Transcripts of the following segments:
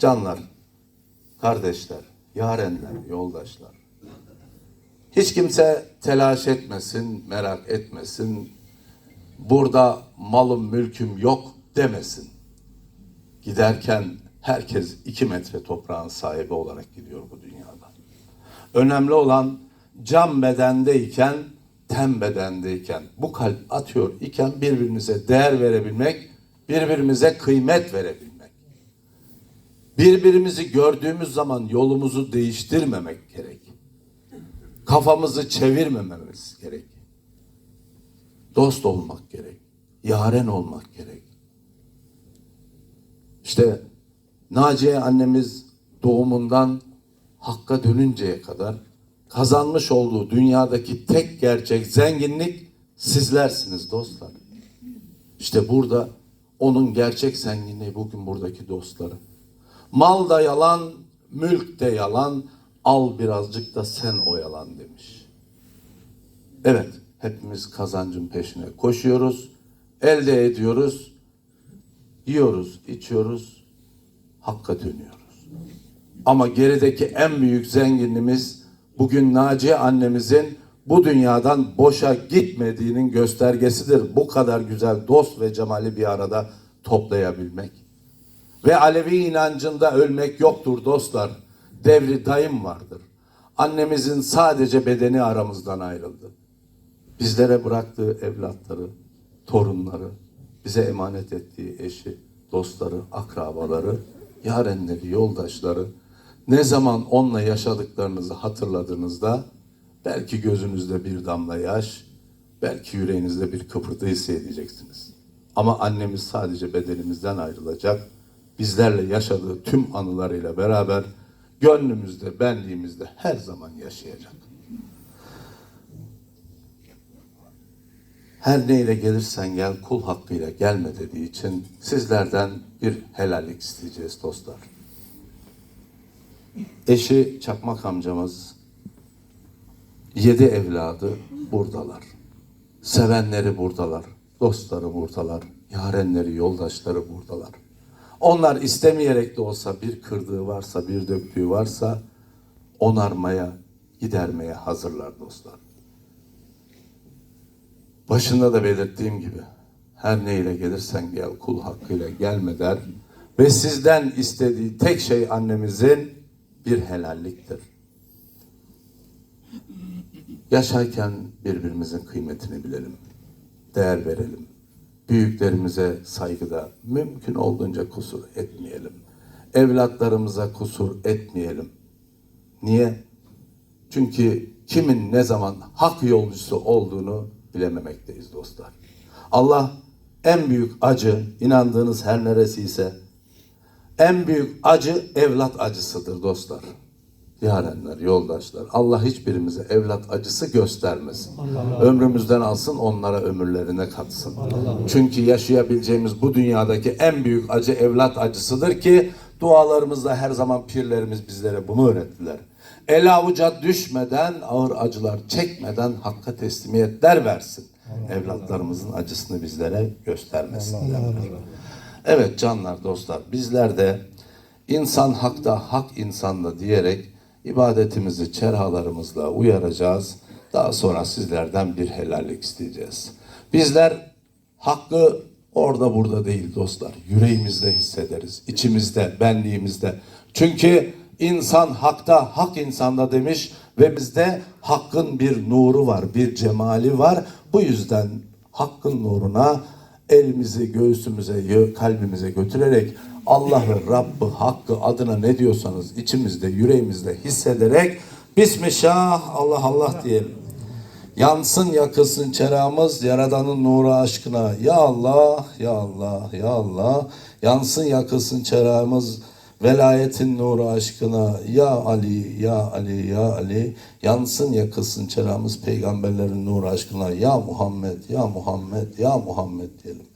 Canlar, kardeşler, yarenler, yoldaşlar. Hiç kimse telaş etmesin, merak etmesin. Burada malım mülküm yok demesin. Giderken herkes iki metre toprağın sahibi olarak gidiyor bu dünyada. Önemli olan can bedendeyken, ten bedendeyken, bu kalp atıyor iken birbirimize değer verebilmek, birbirimize kıymet verebilmek. Birbirimizi gördüğümüz zaman yolumuzu değiştirmemek gerek. Kafamızı çevirmememiz gerek. Dost olmak gerek. Yaren olmak gerek. İşte Naciye annemiz doğumundan Hakk'a dönünceye kadar kazanmış olduğu dünyadaki tek gerçek zenginlik sizlersiniz dostlar. İşte burada onun gerçek zenginliği bugün buradaki dostları. Mal da yalan, mülk de yalan, al birazcık da sen oyalan demiş. Evet, hepimiz kazancın peşine koşuyoruz, elde ediyoruz, yiyoruz, içiyoruz, hakka dönüyoruz. Ama gerideki en büyük zenginliğimiz bugün Naciye annemizin bu dünyadan boşa gitmediğinin göstergesidir. Bu kadar güzel dost ve cemali bir arada toplayabilmek. Ve Alevi inancında ölmek yoktur dostlar. Devri dayım vardır. Annemizin sadece bedeni aramızdan ayrıldı. Bizlere bıraktığı evlatları, torunları, bize emanet ettiği eşi, dostları, akrabaları, yarenleri, yoldaşları ne zaman onunla yaşadıklarınızı hatırladığınızda belki gözünüzde bir damla yaş, belki yüreğinizde bir kıpırtı hissedeceksiniz. Ama annemiz sadece bedenimizden ayrılacak. Bizlerle yaşadığı tüm anılarıyla beraber gönlümüzde, benliğimizde her zaman yaşayacak. Her neyle gelirsen gel kul hakkıyla gelme dediği için sizlerden bir helallik isteyeceğiz dostlar. Eşi Çakmak amcamız yedi evladı buradalar. Sevenleri buradalar. Dostları buradalar. Yarenleri, yoldaşları buradalar. Onlar istemeyerek de olsa bir kırdığı varsa, bir döktüğü varsa onarmaya, gidermeye hazırlar dostlar. Başında da belirttiğim gibi her neyle gelirsen gel kul hakkıyla gelme der ve sizden istediği tek şey annemizin bir helalliktir. Yaşarken birbirimizin kıymetini bilelim, değer verelim. Büyüklerimize saygıda mümkün olduğunca kusur etmeyelim. Evlatlarımıza kusur etmeyelim. Niye? Çünkü kimin ne zaman hak yolcusu olduğunu bilememekteyiz dostlar. Allah en büyük acı inandığınız her neresiyse en büyük acı evlat acısıdır dostlar. Yarenler, yoldaşlar. Allah hiçbirimize evlat acısı göstermesin. Ömrümüzden alsın, onlara ömürlerine katsın. Çünkü yaşayabileceğimiz bu dünyadaki en büyük acı evlat acısıdır ki dualarımızda her zaman pirlerimiz bizlere bunu öğrettiler. El avuca düşmeden, ağır acılar çekmeden hakka teslimiyetler versin. Evlatlarımızın acısını bizlere göstermesin. Evet canlar dostlar bizler de insan hakta hak insanda diyerek ibadetimizi çerhalarımızla uyaracağız. Daha sonra sizlerden bir helallik isteyeceğiz. Bizler hakkı orada burada değil dostlar. Yüreğimizde hissederiz. içimizde, benliğimizde. Çünkü insan hakta, hak insanda demiş ve bizde hakkın bir nuru var, bir cemali var. Bu yüzden hakkın nuruna elimizi göğsümüze, kalbimize götürerek Allah'ı, Rabb'ı, Hakk'ı adına ne diyorsanız içimizde, yüreğimizde hissederek Bismillah, Allah Allah diyelim. Yansın yakılsın çeramız Yaradan'ın nuru aşkına. Ya Allah, ya Allah, ya Allah. Yansın yakılsın çeramız Velayetin nuru aşkına. Ya Ali, ya Ali, ya Ali. Yansın yakılsın çeramız peygamberlerin nuru aşkına. Ya Muhammed, ya Muhammed, ya Muhammed diyelim.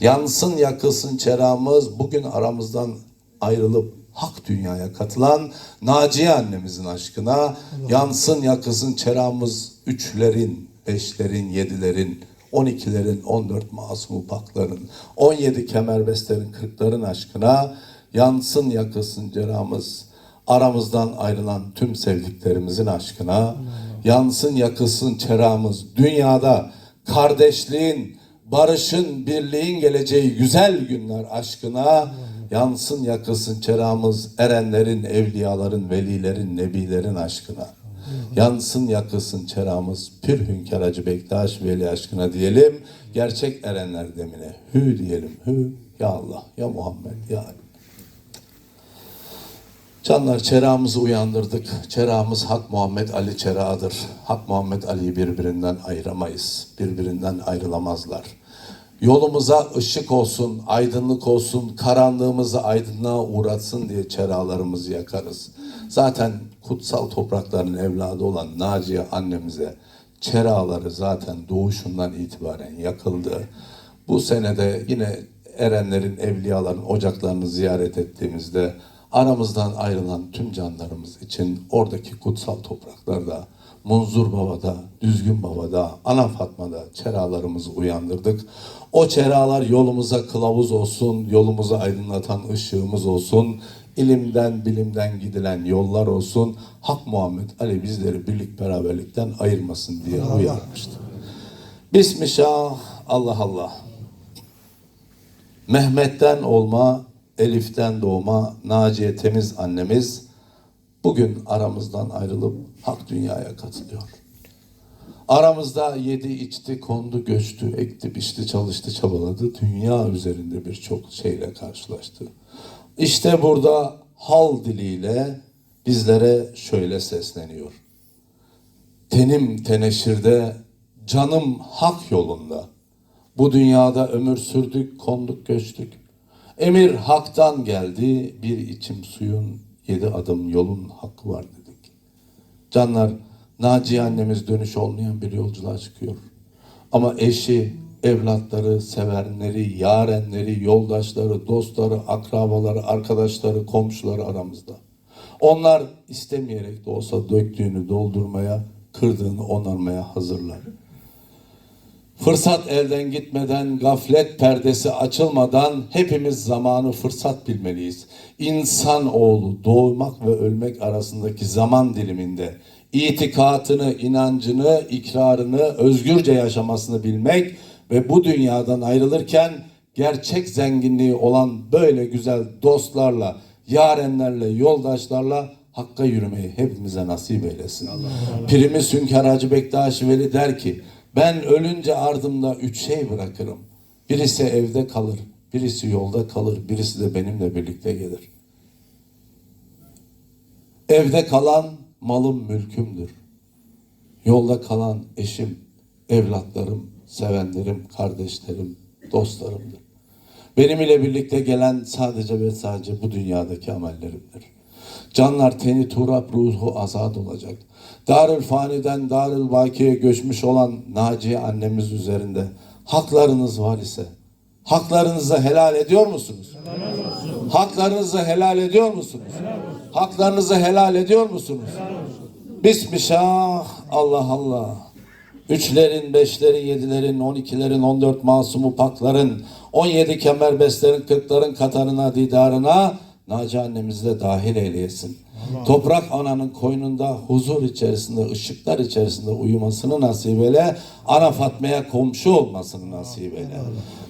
Yansın yakılsın çeramız bugün aramızdan ayrılıp hak dünyaya katılan Naciye annemizin aşkına yansın yakılsın çeramız üçlerin, beşlerin, yedilerin, on ikilerin, on dört masum pakların, on yedi kemerbestlerin, kırkların aşkına Yansın yakılsın ceramız aramızdan ayrılan tüm sevdiklerimizin aşkına. Yansın yakılsın çeramız dünyada kardeşliğin, barışın, birliğin geleceği güzel günler aşkına. Yansın yakılsın çeramız erenlerin, evliyaların, velilerin, nebilerin aşkına. Yansın yakılsın çeramız Pir Hünkar Hacı Bektaş Veli aşkına diyelim. Gerçek erenler demine hü diyelim. Hü ya Allah ya Muhammed ya Ali. Canlar çerağımızı uyandırdık. Çerağımız Hak Muhammed Ali çerağıdır. Hak Muhammed Ali'yi birbirinden ayıramayız. Birbirinden ayrılamazlar. Yolumuza ışık olsun, aydınlık olsun, karanlığımızı aydınlığa uğratsın diye çerağlarımızı yakarız. Zaten kutsal toprakların evladı olan Naciye annemize çerağları zaten doğuşundan itibaren yakıldı. Bu senede yine erenlerin, evliyaların ocaklarını ziyaret ettiğimizde aramızdan ayrılan tüm canlarımız için oradaki kutsal topraklarda, Munzur Baba'da, Düzgün Baba'da, Ana Fatma'da çeralarımızı uyandırdık. O çeralar yolumuza kılavuz olsun, yolumuzu aydınlatan ışığımız olsun, ilimden, bilimden gidilen yollar olsun. Hak Muhammed Ali bizleri birlik beraberlikten ayırmasın diye uyarmıştı. Bismillah, Allah Allah. Mehmet'ten olma, Elif'ten doğma Naciye Temiz annemiz bugün aramızdan ayrılıp hak dünyaya katılıyor. Aramızda yedi, içti, kondu, göçtü, ekti, biçti, çalıştı, çabaladı. Dünya üzerinde birçok şeyle karşılaştı. İşte burada hal diliyle bizlere şöyle sesleniyor. Tenim teneşirde, canım hak yolunda. Bu dünyada ömür sürdük, konduk, göçtük. Emir haktan geldi, bir içim suyun, yedi adım yolun hakkı var dedik. Canlar, Naciye annemiz dönüş olmayan bir yolculuğa çıkıyor. Ama eşi, evlatları, sevenleri, yarenleri, yoldaşları, dostları, akrabaları, arkadaşları, komşuları aramızda. Onlar istemeyerek de olsa döktüğünü doldurmaya, kırdığını onarmaya hazırlar. Fırsat elden gitmeden, gaflet perdesi açılmadan hepimiz zamanı fırsat bilmeliyiz. İnsan oğlu doğmak ve ölmek arasındaki zaman diliminde itikatını, inancını, ikrarını özgürce yaşamasını bilmek ve bu dünyadan ayrılırken gerçek zenginliği olan böyle güzel dostlarla, yarenlerle, yoldaşlarla Hakka yürümeyi hepimize nasip eylesin. Pirimiz Hünkar Hacı Bektaş Veli der ki, ben ölünce ardımda üç şey bırakırım. Birisi evde kalır, birisi yolda kalır, birisi de benimle birlikte gelir. Evde kalan malım mülkümdür. Yolda kalan eşim, evlatlarım, sevenlerim, kardeşlerim, dostlarımdır. Benim ile birlikte gelen sadece ve sadece bu dünyadaki amellerimdir. Canlar teni turap ruhu azad olacak. Darül faniden darül bakiye göçmüş olan Naciye annemiz üzerinde haklarınız var ise haklarınızı helal ediyor musunuz? Haklarınızı helal ediyor musunuz? Haklarınızı helal ediyor musunuz? Bismillah Allah Allah. Üçlerin, beşlerin, yedilerin, on ikilerin, on dört masumu pakların, on yedi kemerbestlerin, kırkların katarına, didarına Naci annemizi de dahil eyleyesin. Toprak ananın koynunda huzur içerisinde, ışıklar içerisinde uyumasını nasip eyle. Ana Fatma'ya komşu olmasını nasip eyle.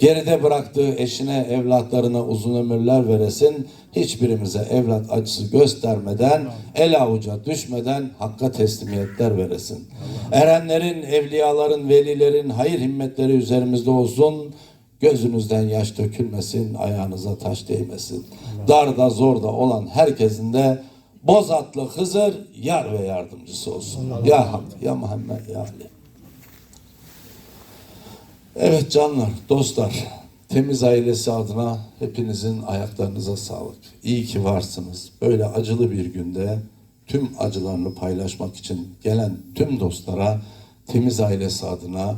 Geride bıraktığı eşine, evlatlarına uzun ömürler veresin. Hiçbirimize evlat acısı göstermeden, el avuca düşmeden hakka teslimiyetler veresin. Erenlerin, evliyaların, velilerin hayır himmetleri üzerimizde olsun. Gözünüzden yaş dökülmesin, ayağınıza taş değmesin. Darda zorda olan herkesin de Bozatlı Hızır yar ve yardımcısı olsun. Ya Hak, ya Muhammed, ya Ali. Evet canlar, dostlar, temiz ailesi adına hepinizin ayaklarınıza sağlık. İyi ki varsınız. Böyle acılı bir günde tüm acılarını paylaşmak için gelen tüm dostlara temiz ailesi adına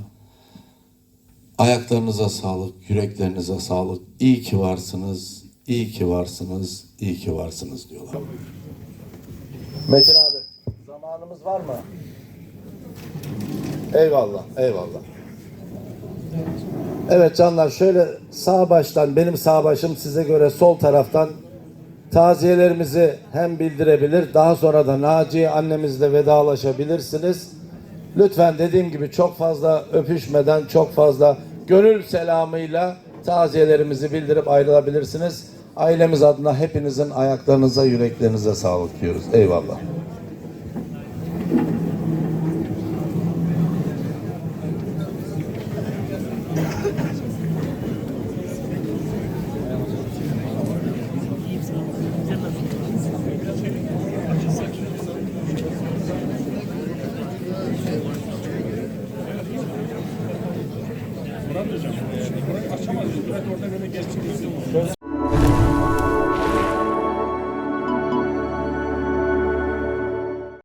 ayaklarınıza sağlık, yüreklerinize sağlık. İyi ki varsınız, iyi ki varsınız, iyi ki varsınız diyorlar. Metin abi, zamanımız var mı? Eyvallah, eyvallah. Evet canlar şöyle sağ baştan benim sağ başım size göre sol taraftan taziyelerimizi hem bildirebilir, daha sonra da Naciye annemizle vedalaşabilirsiniz. Lütfen dediğim gibi çok fazla öpüşmeden, çok fazla gönül selamıyla taziyelerimizi bildirip ayrılabilirsiniz. Ailemiz adına hepinizin ayaklarınıza, yüreklerinize sağlık diyoruz. Eyvallah.